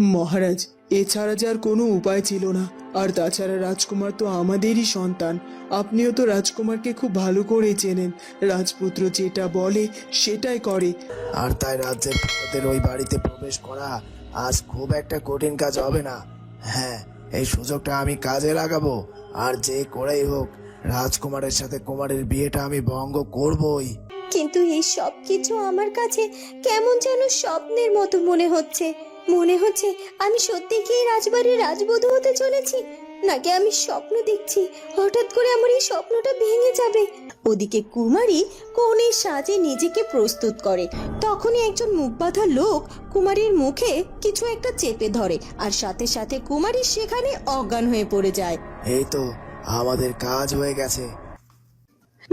মহারাজ এছাড়া যে আর কোনো উপায় ছিল না। আর তাছাড়া রাজকুমার তো আমাদেরই সন্তান। আপনিও তো রাজকুমারকে খুব ভালো করে চেনেন। রাজপুত্র যেটা বলে সেটাই করে। আর তাই রাজ্যের প্রজাদের ওই বাড়িতে প্রবেশ করা আজ খুব একটা কঠিন কাজ হবে না। হ্যাঁ এই সুযোগটা আমি কাজে লাগাবো। আর যে করেই হোক রাজকুমারের সাথে কুমারের বিয়েটা আমি ভঙ্গ করবই। কিন্তু এই সব কিছু আমার কাছে কেমন যেন স্বপ্নের মতো মনে হচ্ছে। মনে হচ্ছে আমি সত্যি কি রাজবাড়ির রাজবধূ হতে চলেছি? নাকি আমি স্বপ্ন দেখছি হঠাৎ করে আমার এই স্বপ্নটা ভেঙে যাবে? ওদিকে কুমারী কনের সাজে নিজেকে প্রস্তুত করে। তখনই একজন মুখ বাঁধা লোক কুমারীর মুখে কিছু একটা চেপে ধরে আর সাথে সাথে কুমারী সেখানে অজ্ঞান হয়ে পড়ে যায়। এই তো আমাদের কাজ হয়ে গেছে।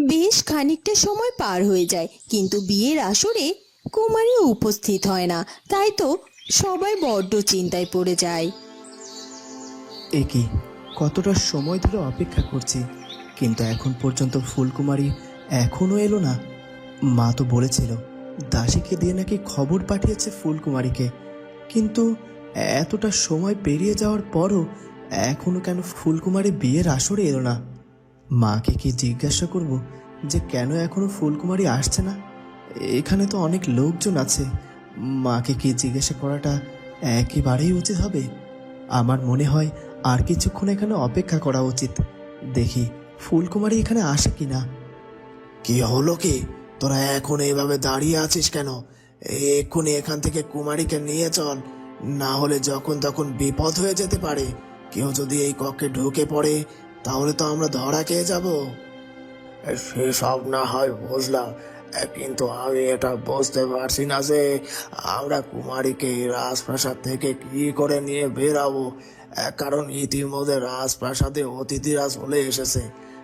বেশ খানিকটা সময় পার হয়ে যায় কিন্তু বিয়ের আসরে কুমারী উপস্থিত হয় না। তাই তো সবাই বড্ড চিন্তায় পড়ে যায়। এ কি কতটা সময় ধরে অপেক্ষা করছি, কিন্তু এখন পর্যন্ত ফুলকুমারী এখনও এলো না। মা তো বলেছিল, দাসীকে দিয়ে নাকি খবর পাঠিয়েছে ফুলকুমারীকে, কিন্তু এতটা সময় পেরিয়ে যাওয়ার পরও এখনও কেন ফুলকুমারী বিয়ের আসরে এলো না? মাকে কি জিজ্ঞাসা করব যে কেন এখনও ফুলকুমারী আসছে না? এখানে তো অনেক লোকজন আছে মাকে কি জিজ্ঞাসা করাটা একেবারেই উচিত হবে? আমার মনে হয় আর কিছুক্ষণ এখানে অপেক্ষা করা উচিত। দেখি ফুলকুমারী এখানে আসে কি না কি হলো কি? তোরা এখন এইভাবে দাঁড়িয়ে আছিস কেন? এক্ষুনি এখান থেকে কুমারীকে নিয়ে চল। না হলে যখন তখন বিপদ হয়ে যেতে পারে। কেউ যদি এই কক্ষে ঢুকে পড়ে তাহলে তো আমরা ধরা খেয়ে যাব। সেসব না হয় বুঝলাম। কিন্তু আমি এটা বুঝতে পারছি না যে আমরা কুমারীকে রাজপ্রাসাদ থেকে কি করে নিয়ে বেরাবো। কারণ ইতিমধ্যে রাজপ্রাসাদে অতিথিরা চলে এসেছে।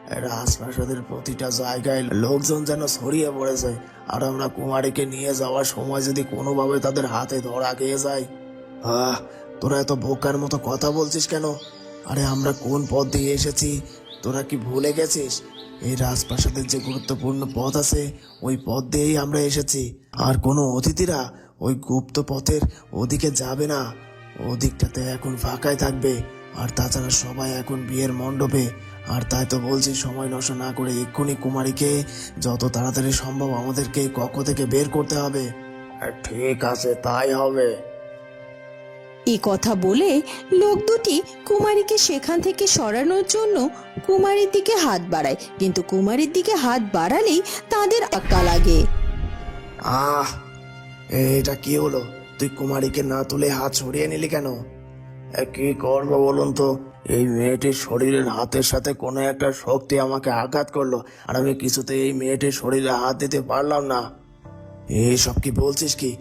রাজপ্রাসাদের প্রতিটা জায়গায় লোকজন যেন ছড়িয়ে পড়েছে। আর আমরা কুমারীকে নিয়ে যাওয়ার সময় যদি কোনোভাবে তাদের হাতে ধরা খেয়ে যায়। আহ, তোরা এত বোকার মতো কথা বলছিস কেন? আরে আমরা কোন পথ দিয়ে এসেছি? তোরা কি ভুলে গেছিস? এই রাজপ্রাসাদের যে গুরুত্বপূর্ণ পথ আছে, ওই পথ দিয়েই আমরা এসেছি। আর কোনো অতিথিরা ওই গুপ্ত পথের ওদিকে যাবে না। ওদিকটাতে এখন ফাঁকাই থাকবে। আর তাছাড়া সবাই এখন বিয়ের মণ্ডপে। আর তাই তো বলছি, সময় নষ্ট না করে এক্ষুনি কুমারীকে যত তাড়াতাড়ি সম্ভব আমাদেরকে কক্ষ থেকে বের করতে হবে। ঠিক আছে, তাই হবে। এ কথা বলে লোক দুটি কুমারীকে সেখান থেকে সরানোর জন্য কুমারীর দিকে হাত বাড়ায়। কিন্তু কুমারীর দিকে হাত বাড়ালেই তাদের আক্কা লাগে। আহ এটা কি হলো? তুই কুমারীকে না তুলে হাত সরিয়ে নিলি কেন? কি করব বলুন তো? এই মেয়েটির শরীরের হাতের সাথে কোনো একটা শক্তি আমাকে আঘাত করল, আর আমি কিছুতে এই মেয়েটির শরীরে হাত দিতে পারলাম না। এইসব কি বলছিস কি?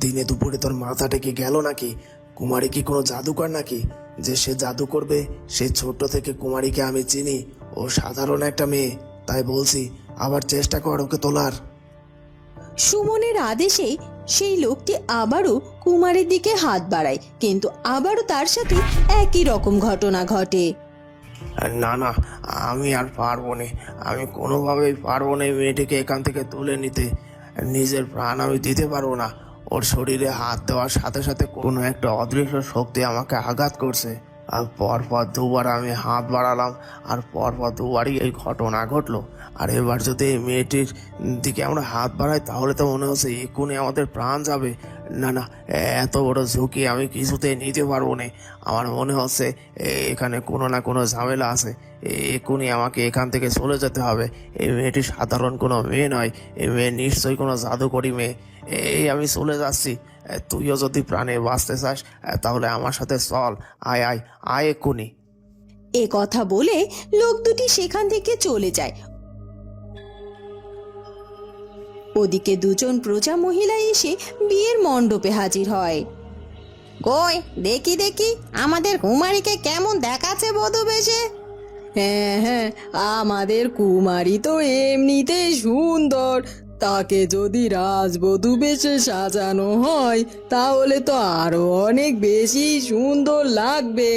দিনে দুপুরে তোর মাথাটা কি গেল নাকি? কুমারী কি কোনো জাদুকর নাকি? যে সে জাদু করবে সে ছোট থেকে কুমারীকে আমি চিনি। ও সাধারণ একটা মেয়ে। তাই বলছি আবার চেষ্টা কর ওকে তোলার। সুমনের আদেশে সেই লোকটি আবারও কুমারের দিকে হাত বাড়ায় কিন্তু আবারও তার সাথে একই রকম ঘটনা ঘটে। না না আমি আর পারব না। আমি কোনোভাবেই পারব না মেয়েটিকে এখান থেকে তুলে নিতে। নিজের প্রাণ আমি দিতে পারব না। ওর শরীরে হাত দেওয়ার সাথে সাথে কোনো একটা অদৃশ্য শক্তি আমাকে আঘাত করছে। আর পরপর দুবার আমি হাত বাড়ালাম আর পরপর দুবারই এই ঘটনা ঘটলো। আর এবার যদি এই মেয়েটির দিকে আমরা হাত বাড়াই, তাহলে তো মনে হচ্ছে এক্ষুনি আমাদের প্রাণ যাবে। না না, এত বড় ঝুঁকি আমি কিছুতেই নিতে পারব না। আমার মনে হচ্ছে এখানে কোনো না কোনো ঝামেলা আছে। এক্ষুনি আমাকে এখান থেকে চলে যেতে হবে। এই মেয়েটি সাধারণ কোনো মেয়ে নয়। এই মেয়ে নিশ্চয়ই কোনো জাদুকরি মেয়ে। এই আমি চলে যাচ্ছি। তুইও যদি প্রাণে বাঁচতে চাস তাহলে আমার সাথে চল। আয় আয় আয় এক্ষুনি। এ কথা বলে লোক দুটি সেখান থেকে চলে যায়। ওদিকে দুজন প্রজা মহিলা এসে বিয়ের মণ্ডপে হাজির হয়। কই, দেখি দেখি, আমাদের কুমারীকে কেমন দেখাচ্ছে বধবেশে? হ্যাঁ হ্যাঁ আমাদের কুমারী তো এমনিতেই সুন্দর। তাকে যদি রাজবধূ বেশে সাজানো হয়, তাহলে তো আরও অনেক বেশি সুন্দর লাগবে।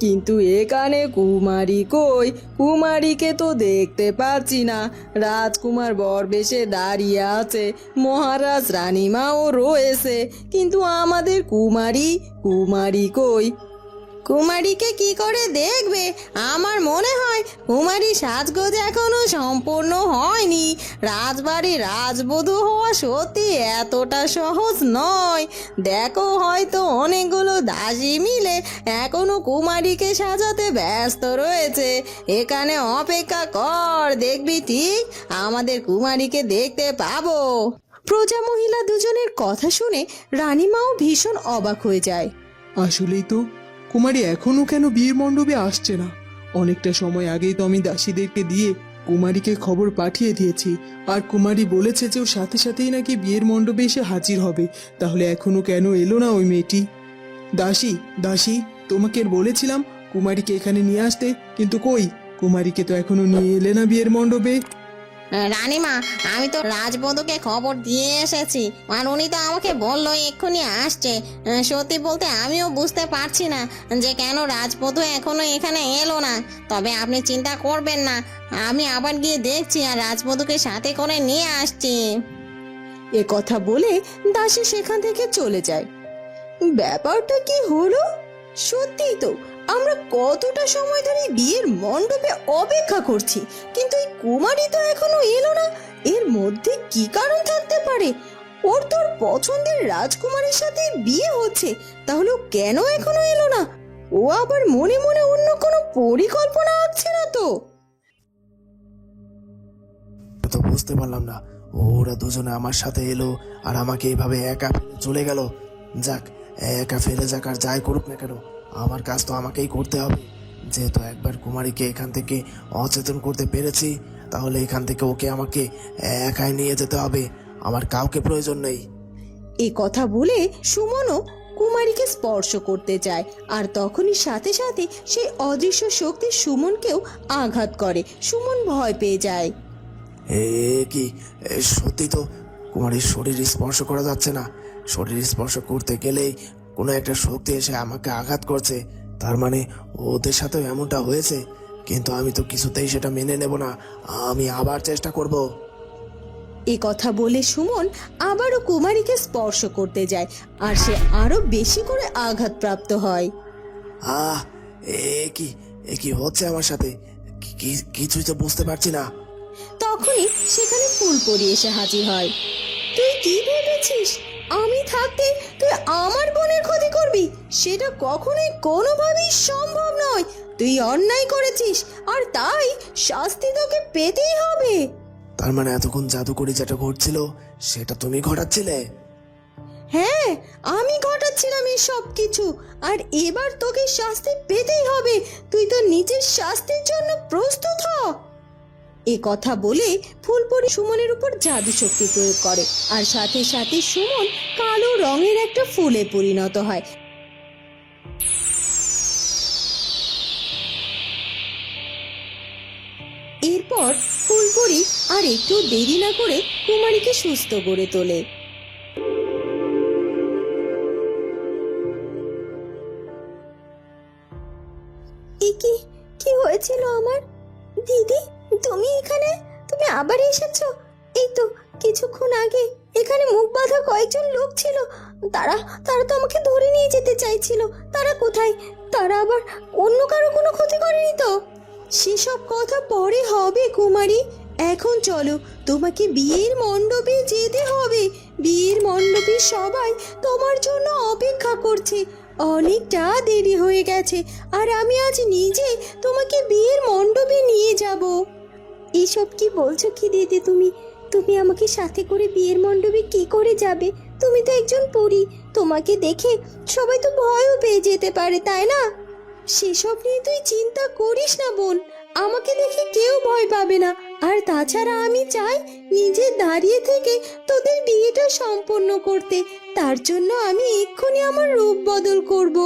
কিন্তু এখানে কুমারী কই? কুমারীকে তো দেখতে পাচ্ছি না। রাজকুমার বর বেশে দাঁড়িয়ে আছে। মহারাজ রানীমাও রয়েছে। কিন্তু আমাদের কুমারী? কুমারী কই? কুমারীকে কি করে দেখবে? আমার মনে হয় কুমারী সাজগোজ এখনও সম্পূর্ণ হয়নি। রাজবাড়ি রাজবধূ হওয়া সত্যি এতটা সহজ নয়। দেখো হয়তো অনেকগুলো দাসী মিলে এখনও কুমারীকে সাজাতে ব্যস্ত রয়েছে। এখানে অপেক্ষা কর, দেখবি ঠিক? আমাদের কুমারীকে দেখতে পাবো। প্রজা মহিলা দুজনের কথা শুনে রানীমাও ভীষণ অবাক হয়ে যায়। আসলেই তো কুমারী এখনও কেন বিয়ের মণ্ডপে আসছে না? অনেকটা সময় আগেই তো আমি দাসীদেরকে দিয়ে কুমারীকে খবর পাঠিয়ে দিয়েছি। আর কুমারী বলেছে যে ও সাথে সাথেই নাকি বিয়ের মণ্ডপে এসে হাজির হবে। তাহলে এখনও কেন এলো না ওই মেয়েটি? দাসী দাসী, তোমাকে বলেছিলাম কুমারীকে এখানে নিয়ে আসতে, কিন্তু কই? কুমারীকে তো এখনও নিয়ে এলে না বিয়ের মণ্ডপে। রানীমা, আমি তো রাজবধূকে খবর দিয়ে এসেছি। আর উনি তো আমাকে বলল, এক্ষুনি আসছে। সত্যি বলতে আমিও বুঝতে পারছি না যে কেন রাজবধূ এখনও এখানে এলো না। তবে আপনি চিন্তা করবেন না, আমি আবার গিয়ে দেখছি আর রাজবধূকে সাথে করে নিয়ে আসছি। এ কথা বলে দাসী সেখান থেকে চলে যায়। ব্যাপারটা কি হলো? সত্যিই তো আমরা কতটা সময় ধরে বিয়ের মণ্ডপে অপেক্ষা করছি, কিন্তু এই কুমারী তো এখনও এলো না। এর মধ্যে কি কারণ থাকতে পারে? ওর তোর পছন্দের রাজকুমারের সাথে বিয়ে হচ্ছে, তাহলে ও কেন এখনও এলো না? ও আবার মনে মনে অন্য কোনো পরিকল্পনা আঁকছে না তো। তো বুঝতে পারলাম না, ওরা দুজনে আমার সাথে এলো আর আমাকে এভাবে একা ফেলে চলে গেল। যাক, একা ফেলে যাক আর যাই করুক না কেন আমার কাজ তো আমাকেই করতে হবে। যেহেতু একবার কুমারীকে এখান থেকে অচেতন করতে পেরেছি তাহলে এখান থেকে ওকে আমাকে একাই নিয়ে যেতে হবে। আমার কাউকে প্রয়োজন নেই। এ কথা বলে সুমনও কুমারীকে স্পর্শ করতে চায় আর তখনই সাথে সাথে সেই অদৃশ্য শক্তি সুমনকেও আঘাত করে। সুমন ভয় পেয়ে যায়। এ কি? সত্যি তো কুমারীর শরীর স্পর্শ করা যাচ্ছে না। শরীর স্পর্শ করতে গেলেই কোনো একটা শক্তি এসে আমাকে আঘাত করছে। তার মানে ওদের সাথেও এমনটা হয়েছে। কিন্তু আমি তো কিছুতেই সেটা মেনে নেব না। আমি আবার চেষ্টা করব। এ কথা বলে সুমন আবারও কুমারীকে স্পর্শ করতে যায় আর সে আরও বেশি করে আঘাতপ্রাপ্ত হয়। আহ এ কি এ কি হচ্ছে আমার সাথে? কিছুই তো বুঝতে পারছি না। তখনই সেখানে ফুলপরি এসে হাজির হয়। তুই কি ভেবেছিস? আমি থাকতে তুই আমার বোনের ক্ষতি করবি? সেটা কখনোই কোনোভাবেই সম্ভব নয়। তুই অন্যায় করেছিস আর তাই শাস্তি তোকে পেতেই হবে। তার মানে এতক্ষণ জাদুকরি যেটা ঘটছিল সেটা তুমি ঘটাচ্ছিলে? হ্যাঁ আমি ঘটাচ্ছিলাম এই সব কিছু আর এবার তোকে শাস্তি পেতেই হবে। তুই তো নিজের শাস্তির জন্য প্রস্তুত হ। এ কথা বলে ফুলপরি সুমনের উপর জাদু শক্তি প্রয়োগ করে। আর সাথে সাথে সুমন কালো রঙের একটা ফুলে পরিণত হয়। এরপর ফুলপরি আর একটু দেরি না করে কুমারীকে সুস্থ করে তোলে। কি কি হয়েছিল আমার? দিদি? আবার এসেছ? এই তো, কিছুক্ষণ আগে এখানে মুখ বাঁধা কয়েকজন লোক ছিল। তারা তারা তো আমাকে ধরে নিয়ে যেতে চাইছিল। তারা কোথায়? তারা আবার অন্য কারও কোনো ক্ষতি করেনি তো? সেসব কথা পরে হবে, কুমারী। এখন চলো, তোমাকে বিয়ের মণ্ডপে যেতে হবে। বিয়ের মণ্ডপে সবাই তোমার জন্য অপেক্ষা করছে। অনেকটা দেরি হয়ে গেছে, আর আমি আজ নিজে তোমাকে বিয়ের মণ্ডপে নিয়ে যাব। এসব কি বলছো কি দিদি তুমি? তুমি আমাকে সাথে করে বিয়ের মণ্ডপে কি করে যাবে? তুমি তো একজন পরী। তোমাকে দেখে সবাই তো ভয়ও পেয়ে যেতে পারে, তাই না? সেসব নিয়ে তুই চিন্তা করিস না বোন। আমাকে দেখে কেউ ভয় পাবে না। আর তাছাড়া আমি চাই নিজে দাঁড়িয়ে থেকে তোদের বিয়েটা সম্পন্ন করতে। তার জন্য আমি এক্ষুনি আমার রূপ বদল করব।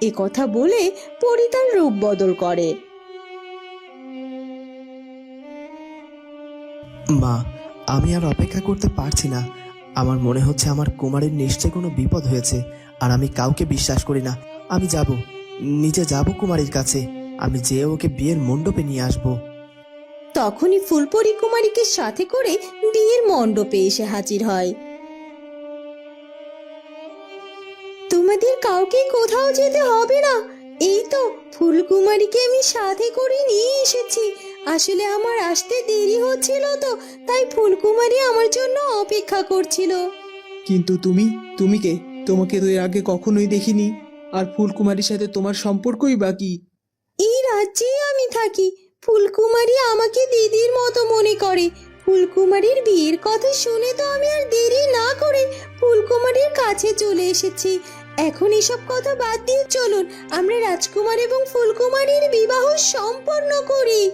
এ কথা বলে পরি তার রূপ বদল করে। মা, আমি আর অপেক্ষা করতে পারছি না। আমার মনে হচ্ছে আমার কুমারের নিশ্চয় কোনো বিপদ হয়েছে, আর আমি কাউকে বিশ্বাস করি না। আমি যাব নিজে যাব কুমারীর কাছে। আমি যেয়ে ওকে বিয়ের মণ্ডপে নিয়ে আসব। তখনই ফুলপরি কুমারীকে সাথে করে বিয়ের মণ্ডপে এসে হাজির হয়। তোমাদের কাউকে কোথাও যেতে হবে না। এই তো ফুলকুমারীকে আমি সাথে করে নিয়ে এসেছি। আসলে আমার আসতে দেরি হচ্ছিল তো তাই ফুলকুমারী আমার জন্য অপেক্ষা করছিল। কিন্তু তুমি? তুমি কে? তোমাকে তো এর আগে কখনোই দেখিনি। আর ফুলকুমারীর সাথে তোমার সম্পর্কই বাকি এই রাজ্যেই আমি থাকি। ফুলকুমারী আমাকে দিদির মতো মনে করে। ফুলকুমারীর বিয়ের কথা শুনে তো আমি আর দেরি না করে ফুলকুমারীর কাছে চলে এসেছি। এখন এসব কথা বাদ দিয়ে চলুন আমরা রাজকুমার এবং ফুলকুমারীর বিবাহ সম্পন্ন করি।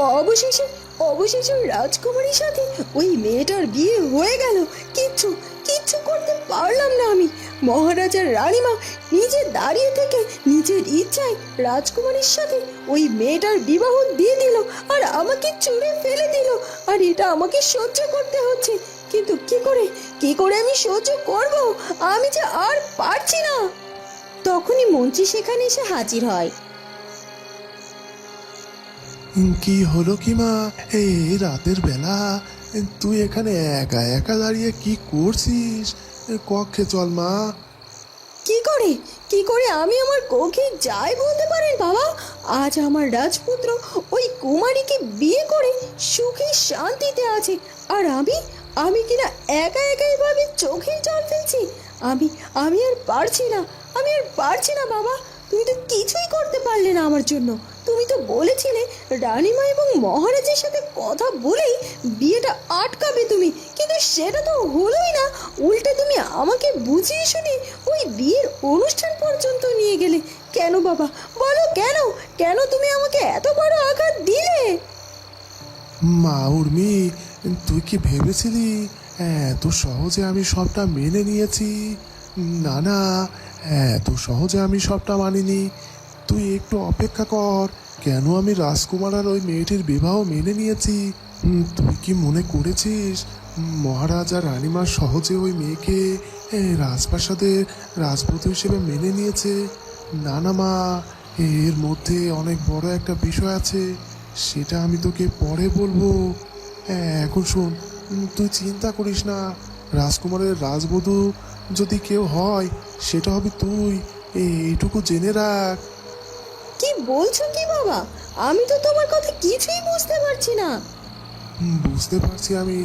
অবশেষে অবশেষে রাজকুমারীর সাথে ওই মেয়েটার বিয়ে হয়ে গেল। কিচ্ছু কিচ্ছু করতে পারলাম না আমি। মহারাজার রানীমা নিজে দাঁড়িয়ে থেকে নিজের ইচ্ছায় রাজকুমারীর সাথে ওই মেয়েটার বিবাহ দিয়ে দিল আর আমাকে চুড়ে ফেলে দিল। আর এটা আমাকে সহ্য করতে হচ্ছে। কিন্তু কি করে কি করে আমি সহ্য করব? আমি যে আর পারছি না। তখনই মন্ত্রী সেখানে এসে হাজির হয়। কি হলো কি মা? এই রাতের বেলা, তুই এখানে একা একা দাঁড়িয়ে কি করছিস? কক্ষে চল মা। কি করে? কি করে আমি আমার কোখে যাই বলতে পারেন বাবা? আজ আমার রাজপুত্র ওই কুমারীকে বিয়ে করে সুখে শান্তিতে আছে। আর আমি? আমি কিনা একা একাই এভাবে চোখে জল ফেলছি? আমি আমি আর পারছি না। আমি আর পারছি না বাবা। তুমি তো কিছুই করতে পারলে না আমার জন্য। তুমি তো বলেছিলে রানীমা এবং মহারাজের সাথে কথা বলেই বিয়েটা আটকাবে তুমি। কিন্তু সেটা তো হলোই না। উল্টে তুমি আমাকে বুঝিয়ে শুনে ওই বিয়ের অনুষ্ঠান পর্যন্ত নিয়ে গেলে। কেন বাবা? বলো কেন? কেন তুমি আমাকে এত বড় আঘাত দিলে? মা উর্মি, তুই কি ভেবেছিলি? এত সহজে আমি সবটা মেনে নিয়েছি। না না, এত সহজে আমি সবটা মানিনি। তুই একটু অপেক্ষা কর। কেন আমি রাজকুমার আর ওই মেয়েটির বিবাহ মেনে নিয়েছি? তুই কি মনে করেছিস? মহারাজা রানীমা সহজে ওই মেয়েকে এ, রাজপ্রাসাদে রাজপুত হিসেবে মেনে নিয়েছে। না না মা এর মধ্যে অনেক বড় একটা বিষয় আছে। সেটা আমি তোকে পরে বলব। এখন শোন তুই চিন্তা করিস না। রাজকুমারের রাজবধূ যদি কেউ হয় সেটা হবে তুই। এইটুকু জেনে রাখ। কি বলছো কি বাবা? আমি তো তোমার কথা কিছুই বুঝতে পারছি না। বুঝতে পারছি আমি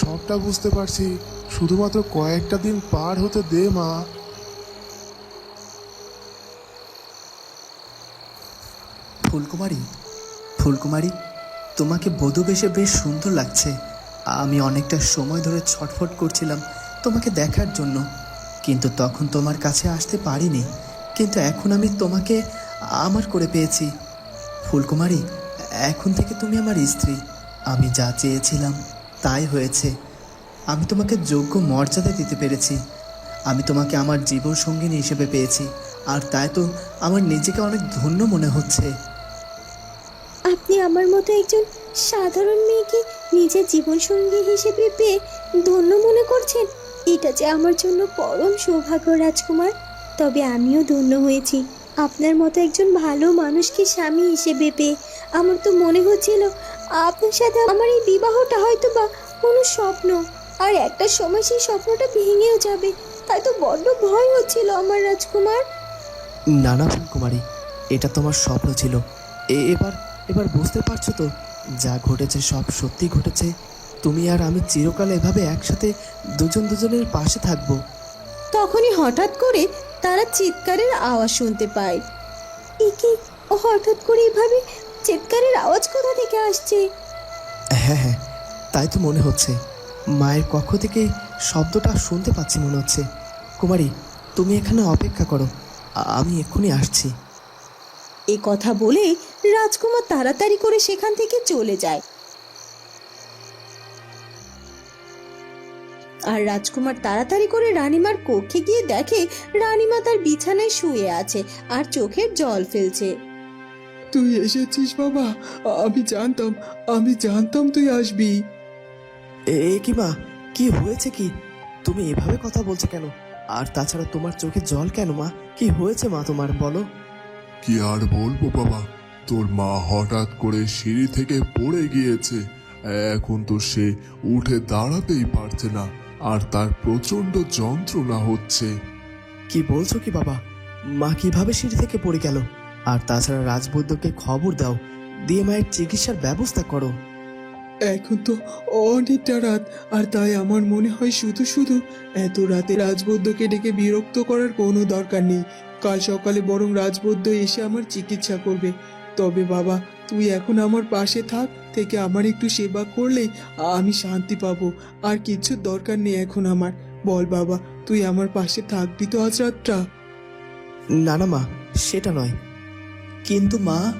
সবটা বুঝতে পারছি। শুধুমাত্র কয়েকটা দিন পার হতে দে মা। ফুলকুমারী ফুলকুমারী তোমাকে বধূ বেশে বেশ সুন্দর লাগছে। আমি অনেকটা সময় ধরে ছটফট করছিলাম তোমাকে দেখার জন্য কিন্তু তখন তোমার কাছে আসতে পারিনি। কিন্তু এখন আমি তোমাকে আমার করে পেয়েছি। ফুলকুমারী, এখন থেকে তুমি আমার স্ত্রী। আমি যা চেয়েছিলাম তাই হয়েছে। আমি তোমাকে যোগ্য মর্যাদা দিতে পেরেছি। আমি তোমাকে আমার জীবন সঙ্গিনী হিসেবে পেয়েছি। আর তাই তো আমার নিজেকে অনেক ধন্য মনে হচ্ছে। আপনি আমার মতো একজন সাধারণ মেয়েকে নিজের জীবনসঙ্গী হিসেবে পেয়ে ধন্য মনে করছেন? এটা যে আমার জন্য পরম সৌভাগ্য, রাজকুমার। তবে আমিও ধন্য হয়েছি। আপনার মতো একজন ভালো মানুষকে স্বামী হিসেবে পেয়ে আমার তো মনে হচ্ছিল আপনার সাথে আমার এই বিবাহটা হয়তো বা কোনো স্বপ্ন। আর একটা সময় সেই স্বপ্নটা ভেঙেও যাবে। তাই তো বড্ড ভয় হচ্ছিল আমার রাজকুমার। নানা ফুলকুমারী এটা তোমার স্বপ্ন ছিল। এবার এবার বুঝতে পারছ তো, যা ঘটেছে সব সত্যি ঘটেছে। তুমি আর আমি চিরকাল এভাবে একসাথে দুজন দুজনের পাশে থাকব। তখনই হঠাৎ করে তারা চিৎকারের আওয়াজ শুনতে পায়। এ কি? হঠাৎ করে এভাবে চিৎকারের আওয়াজ কোথা থেকে আসছে? হ্যাঁ হ্যাঁ তাই তো মনে হচ্ছে। মায়ের কক্ষ থেকে শব্দটা শুনতে পাচ্ছি মনে হচ্ছে। কুমারী তুমি এখানে অপেক্ষা করো। আমি এক্ষুনি আসছি। এ কথা বলে রাজকুমার তাড়াতাড়ি করে সেখান থেকে চলে যায়। আর রাজকুমার তাড়াতাড়ি করে রানীমার কক্ষে গিয়ে দেখে রানীমা তার বিছানায় শুয়ে আছে আর চোখের জল ফেলছে। তুই এসেছিস বাবা আমি জানতাম আমি জানতাম তুই আসবি। এ কি মা কি হয়েছে কি? তুমি এভাবে কথা বলছো কেন? আর তাছাড়া তোমার চোখে জল কেন মা? কি হয়েছে মা তোমার বলো। কি আর বলব বাবা তোর মা হঠাৎ করে সিঁড়ি থেকে পড়ে গিয়েছে। এখন তো সে উঠে দাঁড়াতেই পারছে না। আর তার প্রচণ্ড যন্ত্রণা হচ্ছে। কি বলছো কি বাবা? মা কীভাবে সিঁড়ি থেকে পড়ে গেল? আর তাছাড়া রাজবৈদ্যকে খবর দাও। দিয়ে মায়ের চিকিৎসার ব্যবস্থা করো। এখন তো অনেকটা রাত আর তাই আমার মনে হয় শুধু শুধু এত রাতে রাজবৈদ্যকে ডেকে বিরক্ত করার কোনো দরকার নেই। কাল সকালে বরং রাজবৈদ্য এসে আমার চিকিৎসা করবে। তবে বাবা তুই এখন আমার পাশে থাক থেকে আমার একটু সেবা করলেই আমি শান্তি পাবো। আর কিচ্ছু দরকার নেই এখন আমার। বল বাবা তুই আমার পাশে থাকবি তো আজ রাতটা? না না মা সেটা নয়। কিন্তু মা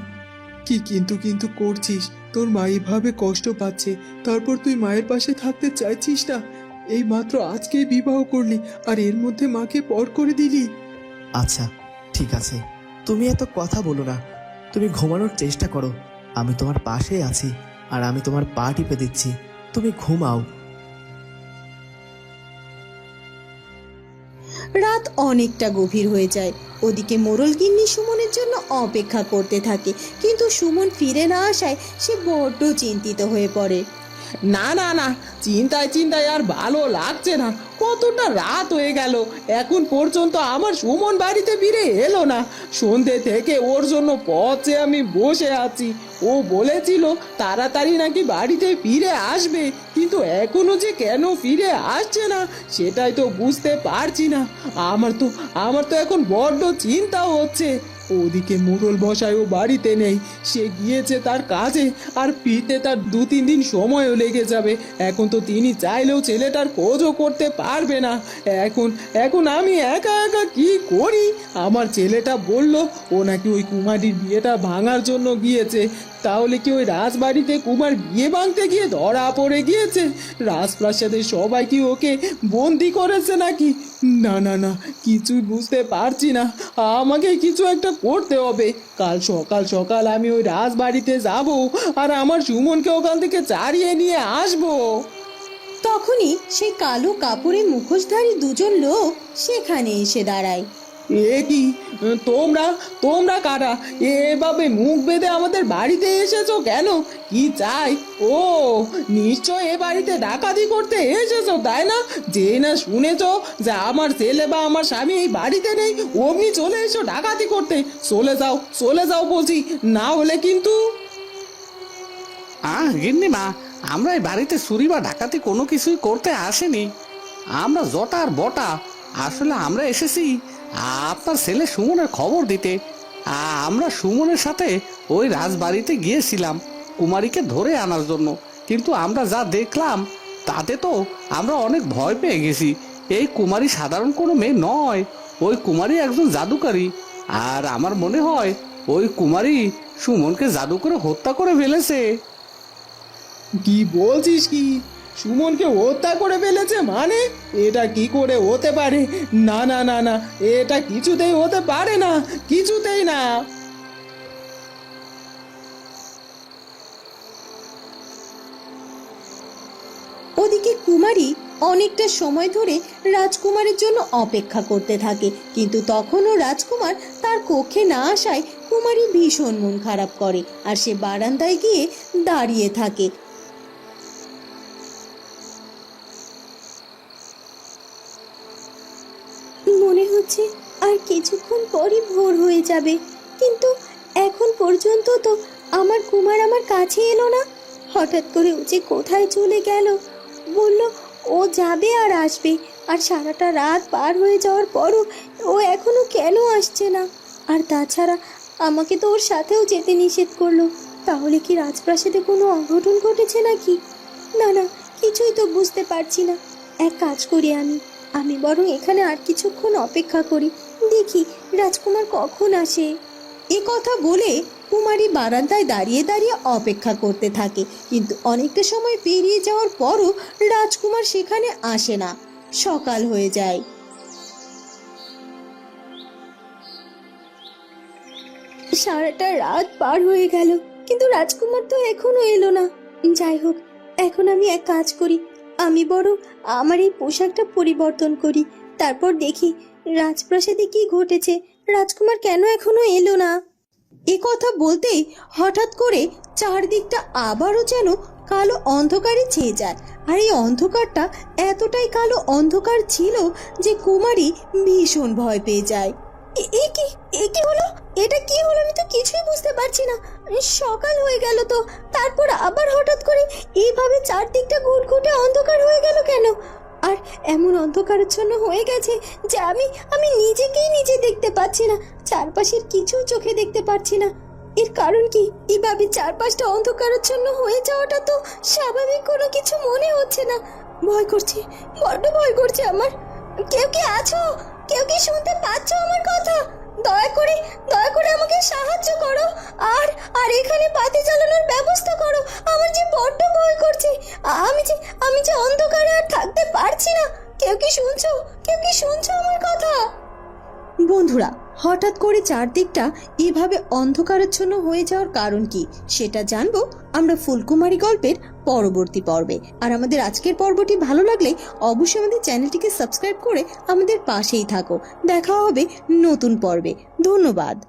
কি কিন্তু কিন্তু করছিস? তোর মা এভাবে কষ্ট পাচ্ছে তারপর তুই মায়ের পাশে থাকতে চাইছিস না? এই মাত্র আজকে বিবাহ করলি আর এর মধ্যে মাকে পর করে দিলি। আচ্ছা ঠিক আছে। তুমি এত কথা বলো না। তুমি ঘুমানোর চেষ্টা করো। আমি তোমার পাশে আছি আর আমি তোমার পা টিপে দিচ্ছি। তুমি ঘুমাও। রাত অনেকটা গভীর হয়ে যায়। ওদিকে মোরল গিন্নি সুমনের জন্য অপেক্ষা করতে থাকে। কিন্তু সুমন ফিরে না আসায় সে বড্ড চিন্তিত হয়ে পড়ে। না না না, চিন্তায় চিন্তায় আর ভালো লাগছে না। কতটা রাত হয়ে গেল। এখন পর্যন্ত আমার সুমন বাড়িতে ফিরে এলো না। সন্ধে থেকে ওর জন্য পথে আমি বসে আছি। ও বলেছিল, তাড়াতাড়ি নাকি বাড়িতে ফিরে আসবে। কিন্তু এখনও যে কেন ফিরে আসছে না, সেটাই তো বুঝতে পারছি না। আমার তো আমার তো এখন বড্ড চিন্তা হচ্ছে। ওদিকে মোড়ল বসায়ও বাড়িতে নেই। সে গিয়েছে তার কাজে, আর ফিরতে তার দু তিন দিন সময়ও লেগে যাবে। এখন তো তিনি চাইলেও ছেলেটার খোঁজও করতে পারবে না। এখন এখন আমি একা একা কি করি? আমার ছেলেটা বলল, ও নাকি ওই কুমারীর বিয়েটা ভাঙার জন্য গিয়েছে। তাহলে কি ওই রাজবাড়িতে কুমার বিয়ে ভাঙতে গিয়ে ধরা পড়ে গিয়েছে? রাজপ্রাসাদের সবাই কি ওকে বন্দি করেছে নাকি? না না না, কিছুই বুঝতে পারছি না। আমাকে কিছু একটা করতে হবে। কাল সকাল সকাল আমি ওই রাজবাড়িতে যাব আর আমার সুমনকে ওখান থেকে চারিয়ে নিয়ে আসব। তখনই সেই কালো কাপড়ে মুখোশধারী দুজন লোক সেখানে এসে দাঁড়ায়। এ কি? তোমরা তোমরা কারা? এভাবে মুখ বেঁধে আমাদের বাড়িতে এসেছ কেন? কি চাই? ও, নিশ্চয় এ বাড়িতে ডাকাতি করতে এসেছ, তাই না? যে না শুনেছো যে আমার ছেলে বা আমার স্বামী এই বাড়িতে নেই, অমনি চলে এসো ডাকাতি করতে। চলে যাও চলে যাও বলছি, না হলে কিন্তু আহ, গিন্নিমা, আমরা এই বাড়িতে চুরি বা ডাকাতি কোনো কিছুই করতে আসেনি। আমরা জটা আর বটা, আসলে আমরা এসেছি। আপনার ছেলে সুমনের খবর দিতে। আমরা সুমনের সাথে ওই রাজবাড়িতে গিয়েছিলাম কুমারীকে ধরে আনার জন্য। কিন্তু আমরা যা দেখলাম, তাতে তো আমরা অনেক ভয় পেয়ে গেছি। এই কুমারী সাধারণ কোনো মেয়ে নয়, ওই কুমারী একজন জাদুকারী। আর আমার মনে হয়, ওই কুমারী সুমনকে জাদু করে হত্যা করে ফেলেছে। কি বলছিস কি? সুমনকে হত্যা করে ফেলেছে মানে? এটা কি করে হতে পারে? না না না না, এটা কিছুতেই হতে পারে না, কিছুতেই না। ওদিকে কুমারী অনেকটা সময় ধরে রাজকুমারের জন্য অপেক্ষা করতে থাকে, কিন্তু তখনও রাজকুমার তার কক্ষে না আসায় কুমারী ভীষণ মন খারাপ করে, আর সে বারান্দায় গিয়ে দাঁড়িয়ে থাকে। কিছুক্ষণ পরই ভোর হয়ে যাবে। কিন্তু এখন পর্যন্ত তো আমার কুমার আমার কাছে এলো না। হঠাৎ করে ও যে কোথায় চলে গেল, বলল, ও যাবে আর আসবে। আর সারাটা রাত পার হয়ে যাওয়ার পরও ও এখনও কেন আসছে না? আর তাছাড়া আমাকে তো ওর সাথেও যেতে নিষেধ করল। তাহলে কি রাজপ্রাসাদে কোনো অঘটন ঘটেছে নাকি? না না, কিছুই তো বুঝতে পারছি না। এক কাজ করি আমি। আমি বরং এখানে আর কিছুক্ষণ অপেক্ষা করি। দেখি রাজকুমার কখন আসে? এ কথা বলে কুমারী বারান্দায় দাঁড়িয়ে দাঁড়িয়ে অপেক্ষা করতে থাকে। কিন্তু অনেকটা সময় পেরিয়ে যাওয়ার পরও রাজকুমার সেখানে আসে না। সকাল হয়ে যায়। সারাটা রাত পার হয়ে গেল, কিন্তু রাজকুমার তো এখনও এলো না। যাই হোক, এখন আমি এক কাজ করি। আমি বড় আমার এই পোশাকটা পরিবর্তন করি। তারপর দেখি রাজপ্রাসাদে কি ঘটেছে? রাজকুমার কেন এখনও এলো না? এ কথা বলতেই হঠাৎ করে চারদিকটা আবারও যেন কালো অন্ধকারে ছেয়ে যায়। আর এই অন্ধকারটা এতটাই কালো অন্ধকার ছিল যে কুমারী ভীষণ ভয় পেয়ে যায়। এ- কি, এ কি হলো? এটা কি হলো আমি তো কিছুই বুঝতে পারছি না। সকাল হয়ে গেল তো, তারপর আবার হঠাৎ করে এইভাবে চারদিকটা ঘুটঘুটে অন্ধকার হয়ে গেল কেন? আর এমন অন্ধকারাচ্ছন্ন হয়ে গেছে যে আমি আমি নিজেকেই নিজে দেখতে পাচ্ছি না, চারপাশের কিছু চোখে দেখতে পাচ্ছি না। এর কারণ কি? এভাবে চারপাশটা অন্ধকারাচ্ছন্ন হয়ে যাওয়াটা তো স্বাভাবিক, কোনো কিছু মনে হচ্ছে না। ভয় করছে, বড্ড ভয় করছে আমার। কেউ কি আছো? কেউ কি শুনতে পাচ্ছ আমার কথা? দয়া করে দয়া করে আমাকে সাহায্য করো। আর আর এখানে বাতি জ্বালানোর ব্যবস্থা করো। আমার যে বড্ড ভয় করছে। আমি যে আমি যে অন্ধকারে আর থাকতে পারছি না। কেউ কি শুনছো? কেউ কি শুনছো আমার কথা? বন্ধুরা হঠাৎ করে চারদিকটা এভাবে অন্ধকারাচ্ছন্ন হয়ে যাওয়ার কারণ কি? সেটা জানব আমরা ফুলকুমারী গল্পের পরবর্তী পর্বে। আর আমাদের আজকের পর্বটি ভালো লাগলে অবশ্যই আমাদের চ্যানেলটিকে সাবস্ক্রাইব করে আমাদের পাশেই থাকো। দেখা হবে নতুন পর্বে। ধন্যবাদ।